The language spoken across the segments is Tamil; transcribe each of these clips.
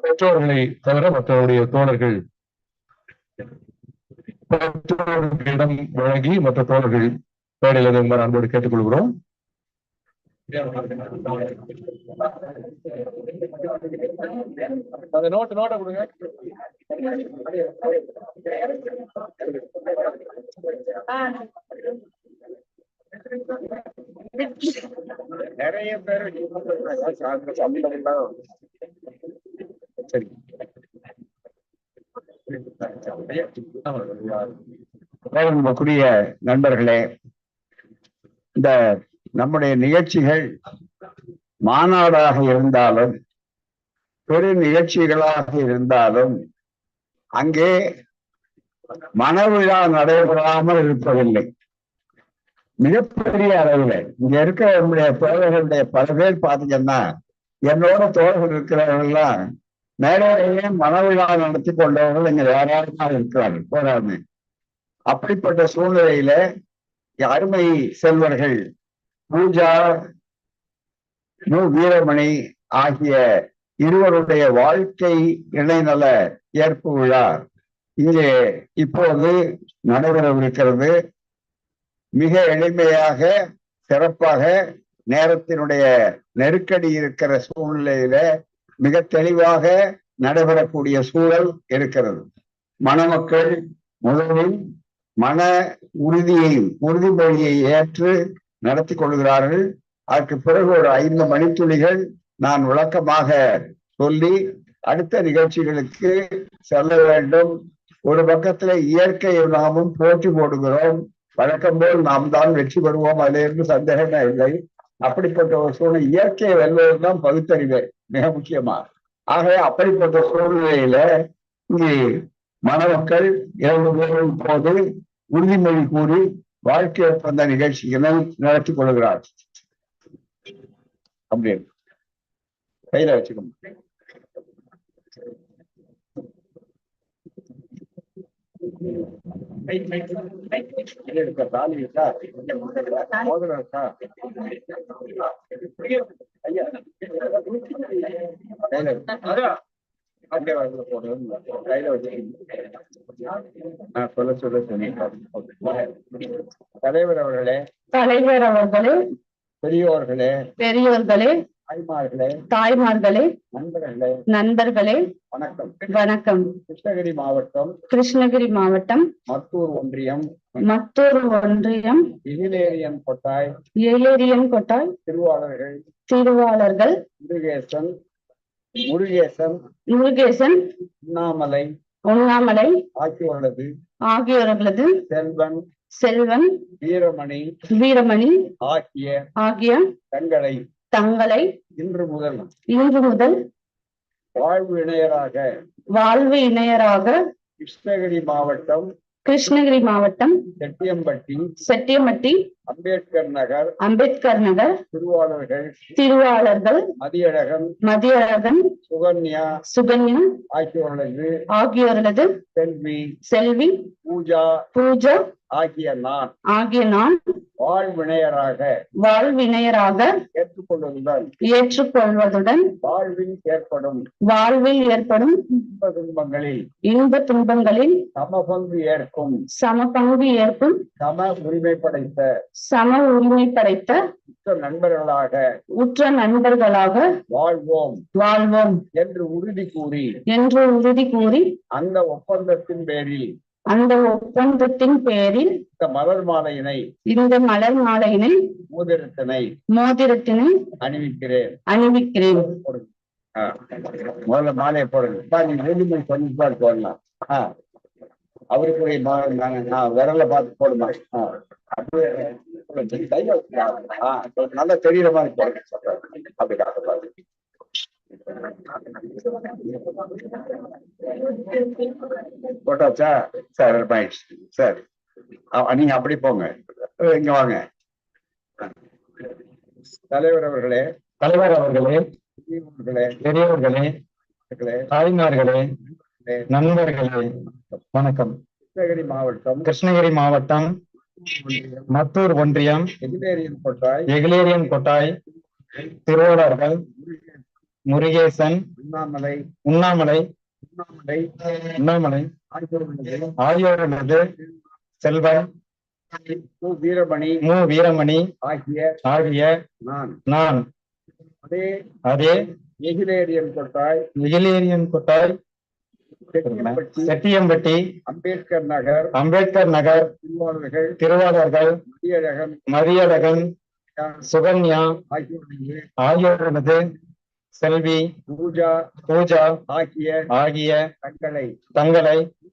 பெற்றோர்களை தவிர மற்றவருடைய தோழர்கள் பெற்றோர்களிடம் வழங்கி மற்ற தோழர்கள் பேடையில் எழுதுமாறு அன்போடு கேட்டுக்கொள்கிறோம். அந்த நோட்டு நோட்டை கொடுங்க. நிறைய பேர் சரி. அன்புக்குரிய நண்பர்களே இந்த நம்முடைய நிகழ்ச்சிகள் மாநாடாக இருந்தாலும் பெரு நிகழ்ச்சிகளாக இருந்தாலும் அங்கே மனவிழா நடைபெறாமல் இருப்பதில்லை. மிகப்பெரிய அளவில். இங்க இருக்கிற நம்முடைய தோழர்களுடைய பல பேர் பாத்தீங்கன்னா என்னோட தோழர்கள் இருக்கிறவர்கள்லாம் மேலேயே மனவிழா நடத்தி கொண்டவர்கள் இங்க யாராவது இருக்கிறார்கள். போராடு அப்படிப்பட்ட சூழ்நிலையில அருமை செல்வர்கள் பூஜா நு வீரமணி ஆகிய இருவருடைய வாழ்க்கை இணைநல ஏற்பு விழா இங்கே இப்போது நடைபெறவிருக்கிறது. மிக எளிமையாக சிறப்பாக நேரத்தினுடைய நெருக்கடி இருக்கிற சூழ்நிலையில மிக தெளிவாக நடைபெறக்கூடிய சூழல் இருக்கிறது. மணமக்கள் முதலில் மன உறுதியையும் உறுதிமொழியை ஏற்று நடத்தி கொள்கிறார்கள். அதற்கு பிறகு ஒரு ஐந்து மணித்துளிகள் நான் விளக்கமாக சொல்லி அடுத்த நிகழ்ச்சிகளுக்கு செல்ல வேண்டும். ஒரு பக்கத்துல இயற்கையை நாமும் போட்டி போடுகிறோம். வழக்கம் போல் நாம் தான் வெற்றி பெறுவோம். அதிலிருந்து சந்தேகமே இல்லை. அப்படிப்பட்ட ஒரு சூழ்நிலை இயற்கையை வெல்வதுதான் பகுத்தறிவு மிக முக்கியமா ஆகவே அப்படிப்பட்ட சூழ்நிலையில இங்கு மணமக்கள் இரண்டு பேரும் போது உறுதிமொழி கூறி வாழ்க்கை ஒப்பந்த நிகழ்ச்சிகளை நடத்தி கொள்கிறார் அப்படின்னு கையில வச்சுக்கணும் கையில இருக்க தாலி இருக்கா மோதிரம் இருக்கா ஐயா கையில இருக்கு. அப்படியே வந்து போடுறது கையில வச்சுக்கணும் நான் சொல்ல சொல்ல தலைவர் அவர்களே தலைவர் அவர்களே பெரியோர்களே பெரியோர்களே தாய்மார்களே தாய்மார்களே நண்பர்களே நண்பர்களே வணக்கம். வணக்கம். கிருஷ்ணகிரி மாவட்டம் கிருஷ்ணகிரி மாவட்டம் மத்தூர் ஒன்றியம் மத்தூர் ஒன்றியம் இதிலேரியன் கொட்டாய் ஏலேரியன் கொட்டாய் திருவாளர்கள் திருவாளர்கள் முருகேசன் முருகேசன் முருகேசன் அண்ணாமலை உண்ணாமலை ஆகியோரது ஆகியோர்களது செல்வன் செல்வன் வீரமணி வீரமணி ஆகிய ஆகிய தங்களை தங்களை இன்று முதல் இன்று முதல் வாழ்வு இணையராக வாழ்வு இணையராக கிருஷ்ணகிரி மாவட்டம் கிருஷ்ணகிரி மாவட்டம் செட்டியம்பட்டி செட்டியமட்டி அம்பேத்கர் நகர் அம்பேத்கர் நகர் திருவாளர்கள் திருவாளர்கள் மதியழகன் மதியழகன் சுகன்யா சுகன்யா ஆகியோரது ஆகியோர்களது செல்வி செல்வி பூஜா பூஜா ஆகிய நான். ஆகிய நான் வாழ்வினையராக வாழ்வினையராக ஏற்றுக்கொள்வதுடன் ஏற்றுக்கொள்வதுடன் வாழ்வில் ஏற்படும். வாழ்வில் ஏற்படும் இன்ப துன்பங்களில். இன்ப துன்பங்களில் சமபங்கு ஏற்கும். சம பங்கு ஏற்கும் சம உரிமை படைத்த. சம உரிமை படைத்த உற்ற நண்பர்களாக உற்ற நண்பர்களாக வாழ்வோம். வாழ்வோம். என்று உறுதி கூறி. என்று உறுதி கூறி அந்த ஒப்பந்தத்தின் பேரில் அந்த ஒப்பந்தத்தின் பேரில் இந்த மலர் மாலையினை இந்த மலர் மாலையினை மோதிரத்தினை மோதிரத்தினை அணிவிக்கிறேன் அணிவிக்கிறேன். முதல்ல மாலையை போடுங்க நீ ரெடிமேட் பண்ணிட்டு போடலாம் ஆ. அவருக்கு போய் மா- நான் விரல பார்த்து போடுமா. அப்படியே நல்லா தெரியுற மாதிரி போடுங்க அப்படி காட்ட பாருங்க. போட்டாச்சா? Sir points sir. நீங்க அப்படி போங்க. இங்க வாங்க. தலைவர் அவர்களே. தலைவர் அவர்களே. பெரியவர்களே, பெரியவர்களே. தாய்மார்களே. நண்பர்களே. வணக்கம். கிருஷ்ணகிரி மாவட்டம். கிருஷ்ணகிரி மாவட்டம். மத்தூர் ஒன்றியம். எதிரேரியன் கொட்டாய். எகிலேரியன் கொட்டாய். திருவாளர்கள் முருகேசன் உண்ணாமலை உண்ணாமலை உண்ணாமலை ஆகியோரது ஆகியோரது செல்வன். வீரமணி மு வீரமணி ஆகிய ஆகிய நான். நான். அதே அதே எகிலேரியன் கொட்டாய் எகிலேரியன் கொட்டாய் செட்டியம்பட்டி செட்டியம்பட்டி அம்பேத்கர் நகர் அம்பேத்கர் நகர் திருவாளர்கள் திருவாளர்கள் மதியழகன் மதியழகன் சுகன்யா ஆகியோருடைய ஆகியோரது செல்வி பூஜா பூஜா ஆகிய ஆகிய தங்களை தங்களை முதல்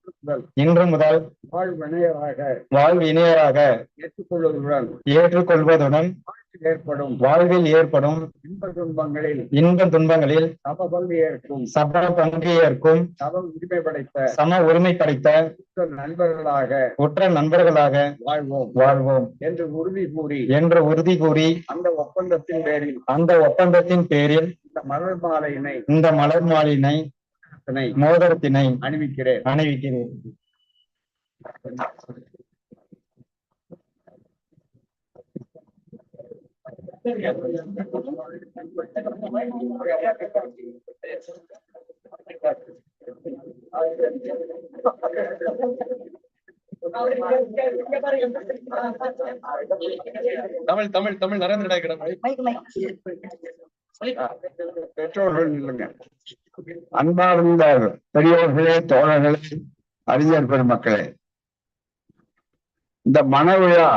இன்று முதல் வாழ்வினையராக வாழ்வு இணையராக ஏற்றுக்கொள்வதுடன் ஏற்றுக்கொள்வதுடன் ஏற்படும் வாழ்வில் ஏற்படும் இன்ப துன்பங்களில் இன்ப துன்பங்களில் சமபங்கு ஏற்கும் சப பங்கு ஏற்கும் சம உரிமை படைத்த சம உரிமை படைத்த உற்ற நண்பர்களாக உற்ற நண்பர்களாக வாழ்வோம் வாழ்வோம். என்று உறுதி கூறி என்று உறுதி கூறி அந்த ஒப்பந்தத்தின் பேரில் அந்த ஒப்பந்தத்தின் பேரில் இந்த மலர் மாலையினை இந்த மலர் மாலினை இதனை மோதிரத்தினை அணிவிக்கிறேன். அணிவிக்கிறேன். தமிழ் தமிழ் தமிழ் நரேந்திர நாயகர் பெற்றோர்கள் இல்லைங்க. அன்பார்ந்த பெரியோர்களே தோழர்களே அறிஞர் பெருமக்களே இந்த மனவிழா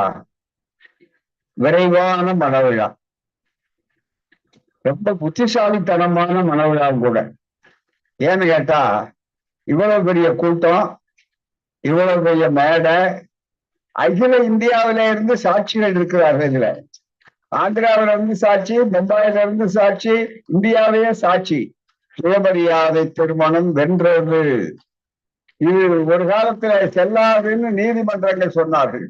விரைவான மனவிழா ரொம்ப புத்திசாலித்தனமான மனவிழாவும் கூட. ஏன்னு கேட்டா இவ்வளவு பெரிய கூட்டம் இவ்வளவு பெரிய மேடை அகில இந்தியாவில இருந்து சாட்சிகள் இருக்கிறார்கள் இதுல ஆந்திராவில இருந்து சாட்சி மும்பாயில இருந்து சாட்சி இந்தியாவிலேயே சாட்சி. சுயமரியாதை திருமணம் வென்றது. இது ஒரு காலத்துல செல்லாதுன்னு நீதிமன்றங்கள் சொன்னார்கள்.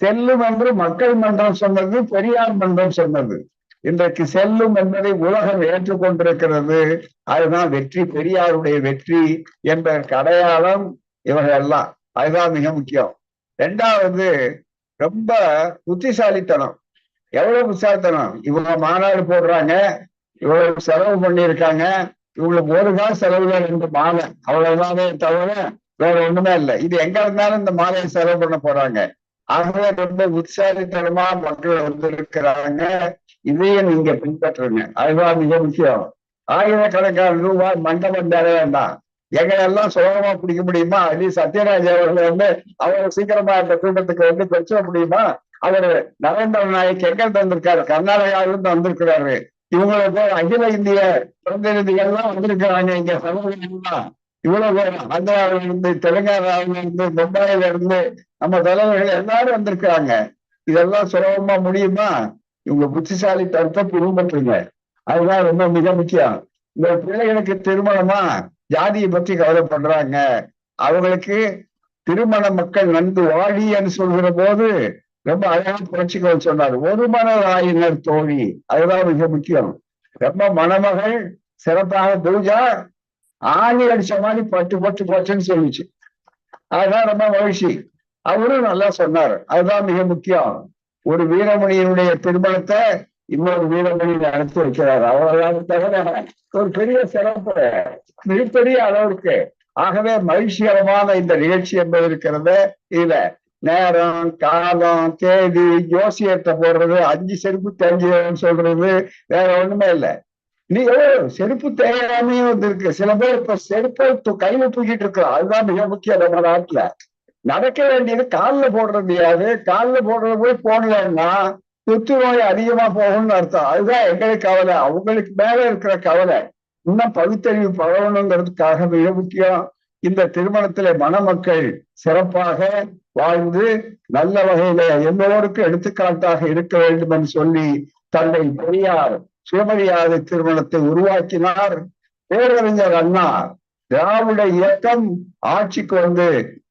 செல்லும் என்று மக்கள் மன்றம் சொன்னது பெரியார் மன்றம் சொன்னது. இன்றைக்கு செல்லும் என்பதை உலகம் ஏற்றுக்கொண்டிருக்கிறது. அதுதான் வெற்றி பெரியாருடைய வெற்றி என்பதற்கு அடையாளம் இவர்கள் எல்லாம் அதுதான் மிக முக்கியம். ரெண்டாவது ரொம்ப புத்திசாலித்தனம். எவ்வளவு புத்திசாலித்தனம்? இவங்க மாநாடு போடுறாங்க இவ்வளவு செலவு பண்ணியிருக்காங்க இவங்களுக்கு ஒரு காசு செலவுல ரெண்டு மாலை. அவ்வளவுதானே தவிர வேற ஒண்ணுமே இல்லை. இது எங்க இருந்தாலும் இந்த மாலையை செலவு பண்ண போறாங்க. ஆகவே ரொம்ப உற்சாகத்தனமா மக்கள் வந்திருக்கிறாங்க. இதையும் நீங்க பின்பற்றுங்க. அதுதான் மிக முக்கியம். ஆயிரக்கணக்கான ரூபாய் மண்டபம் தர வேண்டாம் எங்களை சுலபமா பிடிக்க முடியுமா அது சத்யராஜ் அவர்கள் வந்து அவர் சீக்கிரமா இந்த கூட்டத்துக்கு வந்து பெற்ற முடியுமா? அவர் நரேந்திர நாயக் எங்க வந்திருக்காரு கர்நாடகாவிலிருந்து வந்திருக்கிறாரு. இவங்களுக்கு அகில இந்திய பிரதிநிதிகள்லாம் வந்திருக்கிறாங்க இங்க சமூகம்லாம் இவ்வளவு பேர் ஆந்திராவில இருந்து தெலுங்கானாவில இருந்து மும்பையில இருந்து நம்ம தலைவர்கள் எல்லாரும் வந்திருக்கிறாங்க. இதெல்லாம் சுலபமா முடியுமா? இவங்க புத்திசாலி புத்திசாலித்தனத்தை பின்பற்றுங்க அதுதான் ரொம்ப மிக முக்கியம். இந்த பிள்ளைகளுக்கு திருமணமா? ஜாதியை பற்றி கவலைப்படுறாங்க. அவங்களுக்கு திருமண மக்கள் நன்கு வாழின்னு சொல்கிற போது ரொம்ப அழகா புரட்சிகள் சொன்னார். ஒரு மனராயினர் ஆயினர் தோழி அதுதான் மிக முக்கியம். ரொம்ப மணமகள் சிறப்பாக பூஜா ஆணி அடிச்ச மாதிரி பட்டு பட்டு பட்டுன்னு சொல்லிச்சு. அதுதான் ரொம்ப மகிழ்ச்சி. அவரும் நல்லா சொன்னார். அதுதான் மிக முக்கியம். ஒரு வீரமணியினுடைய திருமணத்தை இன்னொரு வீரமணி நடத்தி வைக்கிறார். அவர்களால் தவிர ஒரு பெரிய சிறப்பு. மிகப்பெரிய அளவிற்கு. ஆகவே மகிழ்ச்சிகரமான இந்த நிகழ்ச்சி என்பது இருக்கிறத. இதுல நேரம் காலம் தேதி ஜோசியத்தை போடுறது அஞ்சு செருப்பு தெரிஞ்சுன்னு சொல்றது வேற ஒண்ணுமே இல்லை. நீ செருப்பு தேவையாமையும் வந்திருக்கு. சில பேர் இப்ப செருப்பை கையில தூக்கிட்டு இருக்கிறோம் அதுதான் மிக முக்கியம் நம்ம நாட்டுல. நடக்க வேண்டியது காலில் போடுறது யாரு? காலில் போடுறது போய் போடலன்னா தொற்று நோய் அதிகமா போகும்னு அர்த்தம். அதுதான் எங்களுக்கு கவலை. அவங்களுக்கு மேல இருக்கிற கவலை. இன்னும் பகுத்தறிவு பரவணுங்கிறதுக்காக மிக முக்கியம். இந்த திருமணத்திலே மணமக்கள் சிறப்பாக வாழ்ந்து நல்ல வகையில எல்லோருக்கும் எடுத்துக்காட்டாக இருக்க வேண்டும் என்று சொல்லி தந்தை பெரியார் சுயமரியாதை திருமணத்தை உருவாக்கினார். பேரறிஞர் அண்ணா திராவிட இயக்கம் ஆட்சிக்கு வந்து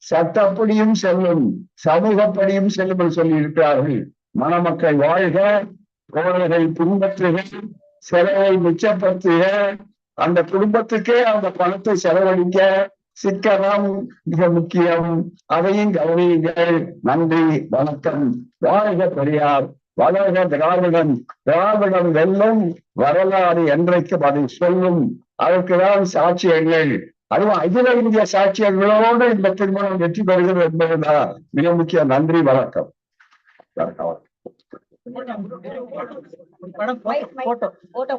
சட்டப்படியும் செல்லும் சமூகப்படியும் செல்லும் என்று சொல்லி இருக்கிறார்கள் மணமக்கள் வாழ்க கோழைகள் பின்பற்றுக செலவை மிச்சப்படுத்துக அந்த குடும்பத்துக்கே அந்த பணத்தை செலவழிக்க சிக்கனம் மிக முக்கியம். அதையும் கவனியுங்கள் நன்றி வணக்கம். வாழ்க பெரியார் வளர்க திராவிடம் திராவிடம் வெல்லும் வரலாறு என்றைக்கும் அதை சொல்லும்? அதற்குதான் சாட்சியங்கள். அதுவும் அகில இந்திய சாட்சியங்களோடு இந்த திருமணம் வெற்றி பெறுகிறது என்பதுதான் மிக முக்கிய நன்றி வணக்கம். Photo photo